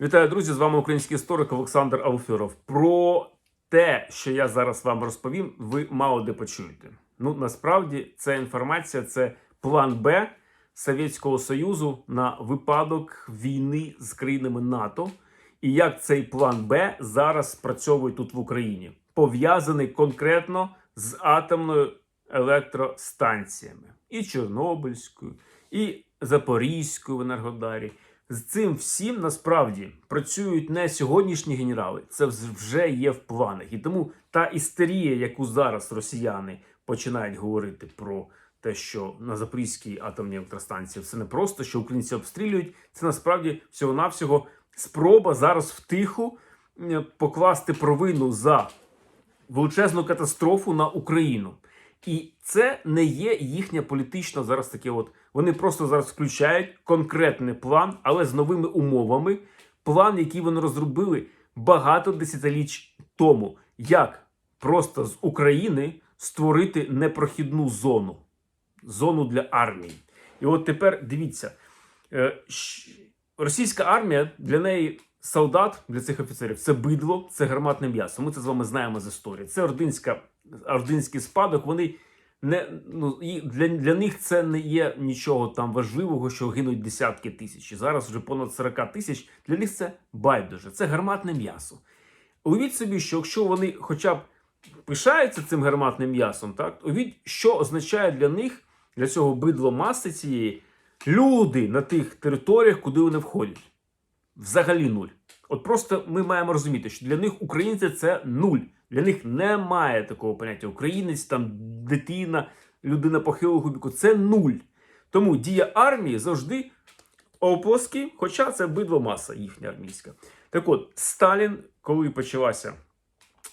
Вітаю, друзі! З вами український історик Олександр Алферов. Про те, що я зараз вам розповім, ви мало де почуєте. Ну насправді ця інформація це план Б Совєтського Союзу на випадок війни з країнами НАТО, і як цей план Б зараз спрацьовує тут в Україні, пов'язаний конкретно з атомною електростанціями і Чорнобильською, і Запорізькою в Енергодарі. З цим всім насправді працюють не сьогоднішні генерали, це вже є в планах. І тому та істерія, яку зараз росіяни починають говорити про те, що на Запорізькій атомній електростанції все не просто, що українці обстрілюють, це насправді всього-навсього спроба зараз втиху покласти провину за величезну катастрофу на Україну. І це не є їхня політична зараз таке. От вони просто зараз включають конкретний план, але з новими умовами. План, який вони розробили багато десятиліть тому, як просто з України створити непрохідну зону, зону для армії. І от тепер дивіться, е, російська армія для неї. Солдат для цих офіцерів це бидло, це гарматне м'ясо. Ми це з вами знаємо з історії. Це ординська, ординський спадок. Вони не ну і для, для них це не є нічого там важливого, що гинуть десятки тисяч. І зараз вже понад 40 тисяч. Для них це байдуже, це гарматне м'ясо. Уявіть собі, що якщо вони хоча б пишаються цим гарматним м'ясом, так уявіть, що означає для них, для цього бидло маси цієї люди на тих територіях, куди вони входять. Взагалі нуль. От просто ми маємо розуміти, що для них українці це нуль. Для них немає такого поняття українець, там дитина, людина похилого віку. Це нуль. Тому дія армії завжди оплески, хоча це бидло маса їхня армійська. Так от, Сталін, коли почалася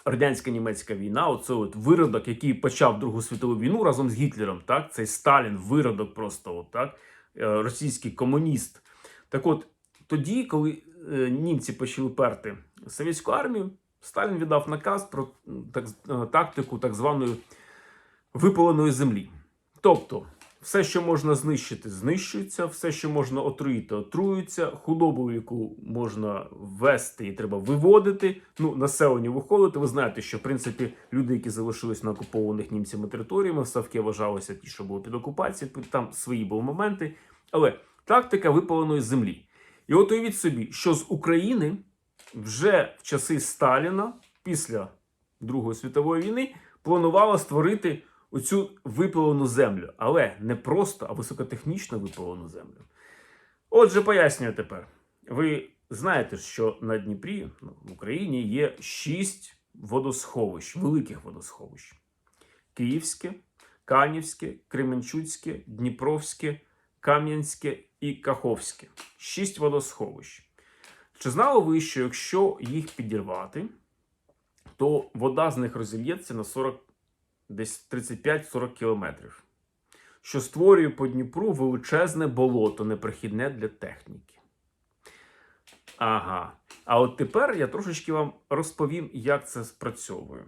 радянська німецька війна, оце от виродок, який почав Другу світову війну разом з Гітлером, так, цей Сталін, виродок просто, от, так, е, російський комуніст. Так от, тоді, коли е, німці почали перти совєтську армію, Сталін віддав наказ про так, е, тактику так званої випаленої землі. Тобто, все, що можна знищити, знищується, все, що можна отруїти, отруюється, худобу, яку можна ввести і треба виводити, ну, населення виходити. Ви знаєте, що в принципі люди, які залишились на окупованих німцями територіями, ставки вважалися ті, що були під окупацією, там свої були моменти. Але тактика випаленої землі. І от уявіть собі, що з України вже в часи Сталіна, після Другої світової війни, планувала створити оцю випалену землю. Але не просто, а високотехнічно випалену землю. Отже, пояснюю тепер. Ви знаєте, що на Дніпрі ну, в Україні є шість водосховищ, великих водосховищ: Київське, Канівське, Кременчуцьке, Дніпровське, Кам'янське і Каховське. Шість водосховищ. Чи знали ви, що якщо їх підірвати, то вода з них розільється на 40, десь 35-40 кілометрів, що створює по Дніпру величезне болото, непрохідне для техніки. Ага. А от тепер я трошечки вам розповім, як це спрацьовує.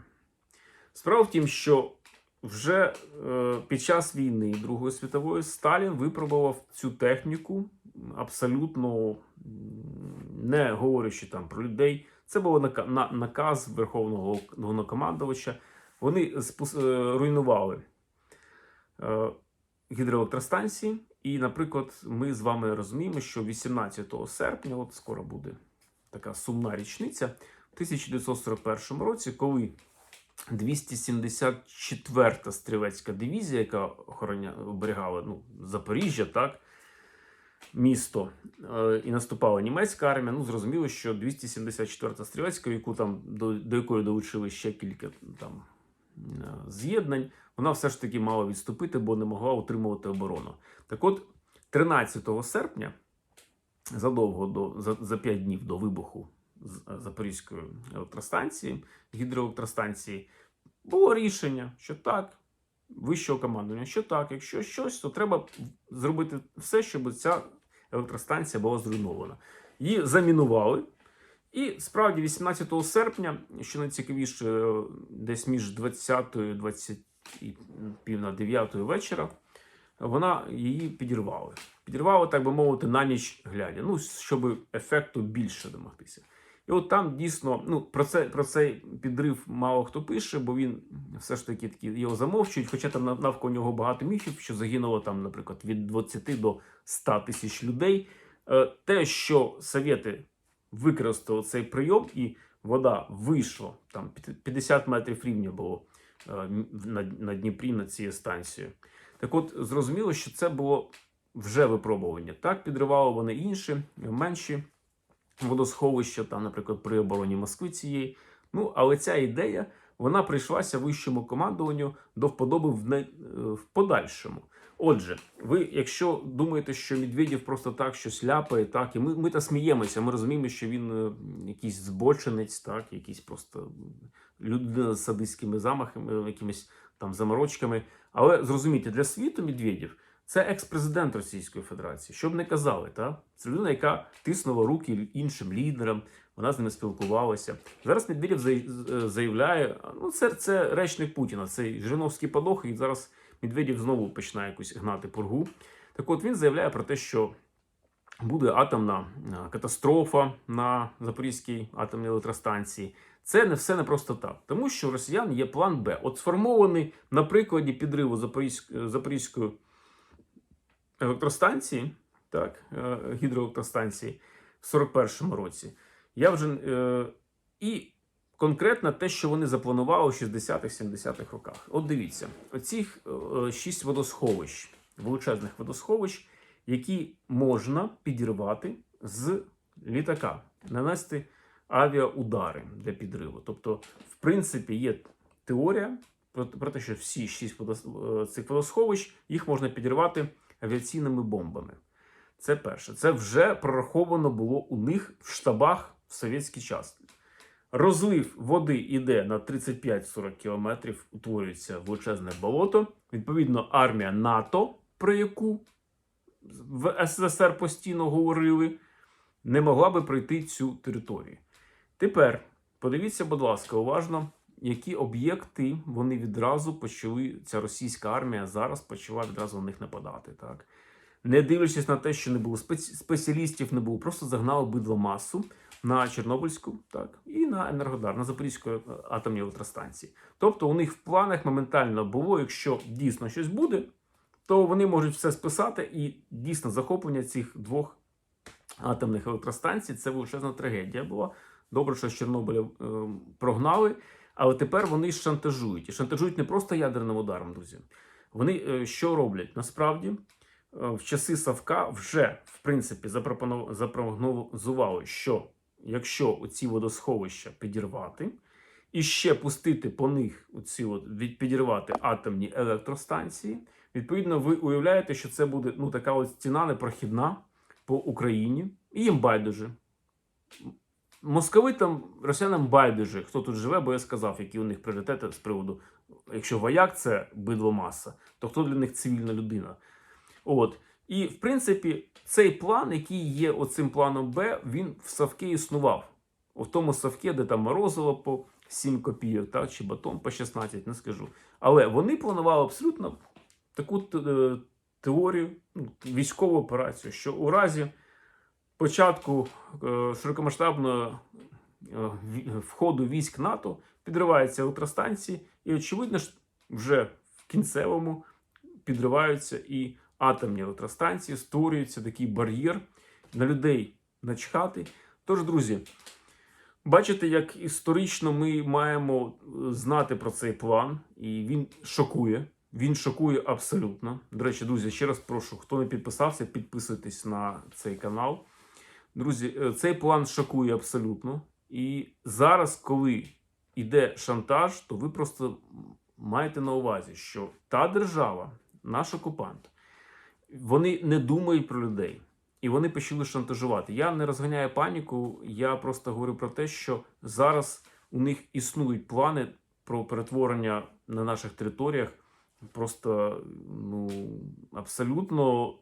Справа в тім, що вже е, під час війни Другої світової Сталін випробував цю техніку абсолютно не говорячи там про людей. Це був наказ Верховного Головнокомандувача. Вони е, руйнували е, гідроелектростанції. І, наприклад, ми з вами розуміємо, що 18 серпня, от скоро буде така сумна річниця, в 1941 році, коли 274-та стрілецька дивізія, яка оберігала ну, Запоріжжя, так, місто, е, і наступала німецька армія. Ну, зрозуміло, що 274-та стрілецька, яку там до, до якої долучили ще кілька там е, з'єднань, вона все ж таки мала відступити, бо не могла утримувати оборону. Так от, 13 серпня, задовго до за, за 5 днів до вибуху Запорізької електростанції, гідроелектростанції, було рішення, що так, вищого командування, що так, якщо щось, то треба зробити все, щоб ця електростанція була зруйнована. Її замінували. І справді, 18 серпня, що найцікавіше, е, десь між 20 і 20 і пів на 9 вечора, вона її підірвали. Підірвало, так би мовити, на ніч глядя. Ну, щоб ефекту більше домогтися. І от там дійсно, ну про це про цей підрив мало хто пише, бо він все ж таки такі його замовчують. Хоча там навколо нього багато міфів, що загинуло там, наприклад, від 20 до 100 тисяч людей. Е, Те, що совєти використали цей прийом, і вода вийшла там 50 метрів рівня було е, на, Дніпрі на цій станції. Так от зрозуміло, що це було вже випробування. Так підривали вони інші, менші водосховища, там, наприклад, при обороні Москви цієї. Ну, але ця ідея вона прийшлася вищому командуванню до вподоби в, не, в подальшому. Отже, ви, якщо думаєте, що Медведєв просто так щось ляпає, так, і ми, ми та сміємося, ми розуміємо, що він е, якийсь збочинець, так, якийсь просто людина з садистськими замахами, якимись там заморочками. Але зрозумійте, для світу Медведєв це екс-президент Російської Федерації. Щоб не казали, та? це людина, яка тиснула руки іншим лідерам, вона з ними спілкувалася. Зараз Медведєв заявляє, ну це, це речник Путіна, цей Жириновський подох, і зараз Медведєв знову починає якусь гнати пургу. Так от він заявляє про те, що буде атомна е, катастрофа на Запорізькій атомній електростанції. Це не все не просто так, тому що у росіян є план Б. От сформований на прикладі підриву Запорізької, Запорізької електростанції, так, е, гідроелектростанції в 41-му році. Я вже е, і конкретно те, що вони запланували у 60-х, 70-х роках. От дивіться, оцих е, шість водосховищ, величезних водосховищ, які можна підірвати з літака, нанести авіаудари для підриву. Тобто, в принципі, є теорія про, про те, що всі шість водос- е, цих водосховищ їх можна підірвати авіаційними бомбами. Це перше. Це вже прораховано було у них в штабах в совєтський час. Розлив води йде на 35-40 кілометрів, утворюється величезне болото. Відповідно, армія НАТО, про яку в СССР постійно говорили, не могла би пройти цю територію. Тепер подивіться, будь ласка, уважно, які об'єкти вони відразу почали, ця російська армія зараз почала відразу на них нападати. Так? Не дивлячись на те, що не було спеціалістів, не було, просто загнали бидло масу на Чорнобильську так, і на Енергодар, на Запорізьку е, атомній електростанції. Тобто у них в планах моментально було, якщо дійсно щось буде, то вони можуть все списати, і дійсно захоплення цих двох атомних електростанцій це величезна трагедія була. Добре, що з Чорнобиля е, прогнали, але тепер вони шантажують. І шантажують не просто ядерним ударом, друзі. Вони е, що роблять? Насправді, е, в часи Савка вже в принципі запрогнозували, що якщо оці водосховища підірвати, і ще пустити по них оці от, підірвати атомні електростанції, відповідно, ви уявляєте, що це буде ну, така от стіна непрохідна по Україні, і їм байдуже. Московитам, росіянам байдуже, хто тут живе, бо я сказав, які у них пріоритети з приводу, якщо вояк це бидло маса, то хто для них цивільна людина. От. І в принципі, цей план, який є оцим планом Б, він в Савке існував. У тому Савке, де там морозило по 7 копійок, так, чи батон по 16, не скажу. Але вони планували абсолютно таку е, теорію, ну, військову операцію, що у разі початку е, широкомасштабного е, входу військ НАТО підриваються електростанції, і, очевидно, вже в кінцевому підриваються і атомні електростанції, створюється такий бар'єр на людей начхати. Тож, друзі, бачите, як історично ми маємо е, знати про цей план, і він шокує. Він шокує абсолютно. До речі, друзі, ще раз прошу, хто не підписався, підписуйтесь на цей канал. Друзі, е, цей план шокує абсолютно. І зараз, коли йде шантаж, то ви просто маєте на увазі, що та держава, наш окупант, вони не думають про людей. І вони почали шантажувати. Я не розганяю паніку, я просто говорю про те, що зараз у них існують плани про перетворення на наших територіях просто ну, абсолютно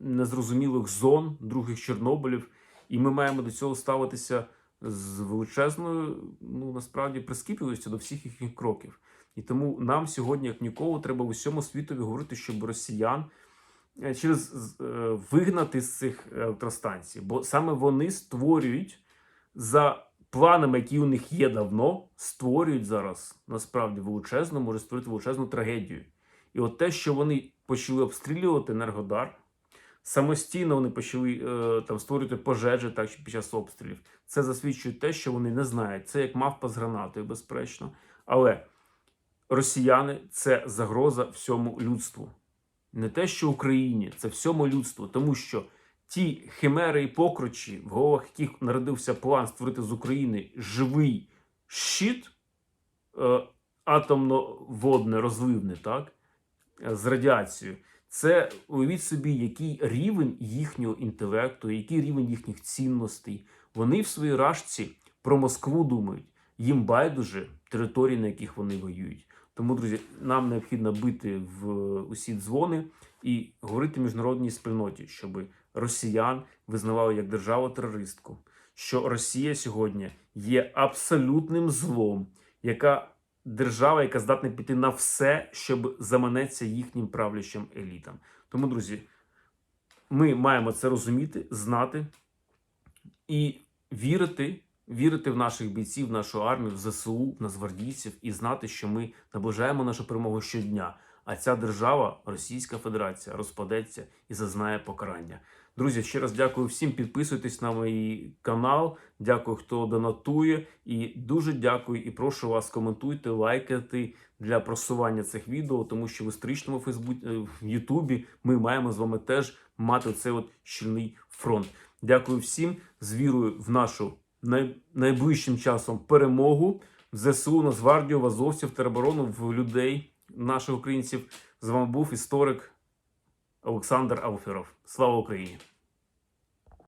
незрозумілих зон, других Чорнобилів. І ми маємо до цього ставитися з величезною, ну насправді прискіпливістю до всіх їхніх кроків. І тому нам сьогодні, як ніколи, треба в усьому світові говорити, щоб росіян е, через е, вигнати з цих електростанцій, бо саме вони створюють за планами, які у них є давно, створюють зараз насправді величезну, може створити величезну трагедію. І от те, що вони почали обстрілювати Енергодар, самостійно вони почали е, там створювати пожежі так під час обстрілів. Це засвідчує те, що вони не знають. Це як мавпа з гранатою, безперечно. Але росіяни це загроза всьому людству. Не те, що Україні, це всьому людству, тому що ті химери і покручі, в головах яких народився план створити з України живий щит е, атомно-водне, розливне, так? з радіацією. Це уявіть собі, який рівень їхнього інтелекту, який рівень їхніх цінностей. Вони в своїй рашці про Москву думають. Їм байдуже території, на яких вони воюють. Тому, друзі, нам необхідно бити в усі дзвони і говорити міжнародній спільноті, щоб росіян визнавали як державу-терористку, що Росія сьогодні є абсолютним злом, яка держава, яка здатна піти на все, щоб заманеться їхнім правлячим елітам. Тому, друзі, ми маємо це розуміти, знати і вірити, вірити в наших бійців, в нашу армію, в ЗСУ, в нацгвардійців і знати, що ми наближаємо нашу перемогу щодня. А ця держава, Російська Федерація, розпадеться і зазнає покарання. Друзі, ще раз дякую всім. Підписуйтесь на мій канал. Дякую, хто донатує. І дуже дякую і прошу вас коментуйте, лайкати для просування цих відео, тому що в історичному Фейсбуці в Ютубі ми маємо з вами теж мати цей от щільний фронт. Дякую всім з вірою в нашу най... найближчим часом перемогу в ЗСУ, Нацгвардію, в Азовців, тероборону, в людей, наших українців. З вами був історик Олександр Алферов. Слава Україні!